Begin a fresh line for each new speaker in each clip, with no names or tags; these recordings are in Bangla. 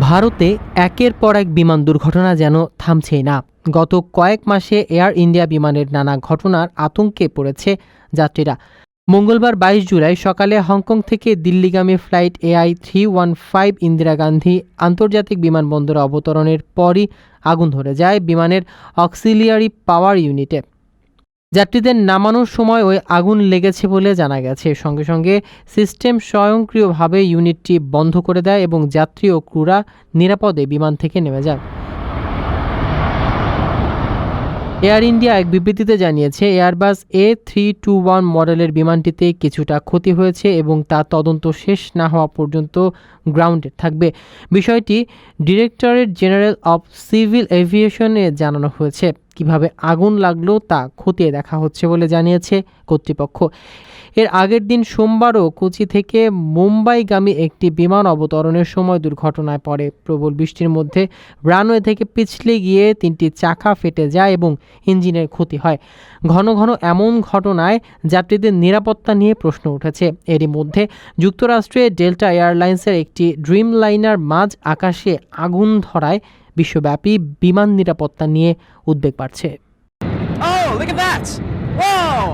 ভারতে একের পর এক বিমান দুর্ঘটনা যেন থামছেই না। গত কয়েক মাসে এয়ার ইন্ডিয়া বিমানের নানা ঘটনার আতঙ্কে পড়েছে যাত্রীরা। মঙ্গলবার বাইশ জুলাই সকালে হংকং থেকে দিল্লিগামী flight AI three one five Indira Gandhi আন্তর্জাতিক বিমানবন্দরে অবতরণের পরই আগুন ধরে যায় বিমানের অক্সিলিয়ারি পাওয়ার ইউনিটে। যাত্রীদের নামানোর সময় ওই আগুন লেগেছে বলে জানা গেছে। সঙ্গে সঙ্গে সিস্টেম স্বয়ংক্রিয়ভাবে ইউনিটটি বন্ধ করে দেয় এবং যাত্রী ও ক্রুরা নিরাপদে বিমান থেকে নেমে যায় এয়ার ইন্ডিয়া এক বিবৃতিতে জানিয়েছে, Airbus A three two one মডেলের বিমানটিতে কিছুটা ক্ষতি হয়েছে এবং তা তদন্ত শেষ না হওয়া পর্যন্ত গ্রাউন্ডে থাকবে। বিষয়টি ডিরেক্টরেট জেনারেল অফ সিভিল এভিয়েশনে জানানো হয়েছে। কীভাবে আগুন লাগল তা খতিয়ে দেখা হচ্ছে বলে জানিয়েছে কর্তৃপক্ষ। এর আগের দিন সোমবারও কোচি থেকে মুম্বাইগামী একটি বিমান অবতরণের সময় দুর্ঘটনায় পড়ে। প্রবল বৃষ্টির মধ্যে রানওয়ে থেকে পিছলে গিয়ে তিনটি চাকা ফেটে যায় এবং ইঞ্জিনের ক্ষতি হয়। ঘন ঘন এমন ঘটনায় যাত্রীদের নিরাপত্তা নিয়ে প্রশ্ন উঠেছে। এরই মধ্যে যুক্তরাষ্ট্রে ডেল্টা এয়ারলাইন্সের একটি ড্রিম লাইনার মাঝ আকাশে আগুন ধরায় বিশ্বব্যাপী বিমান নিরাপত্তা নিয়ে উদ্বেগ বাড়ছে।
Oh!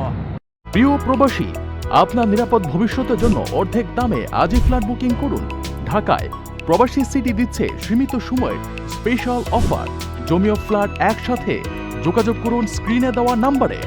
প্রিয় প্রবাসী আপনার নিরাপদ ভবিষ্যতের জন্য অর্ধেক দামে আজই ফ্ল্যাট বুকিং করুন। ঢাকায় প্রবাসী সিটি দিচ্ছে সীমিত সময়ের স্পেশাল অফার। জমিও ফ্ল্যাট একসাথে। যোগাযোগ করুন স্ক্রিনে দেওয়া নাম্বারে।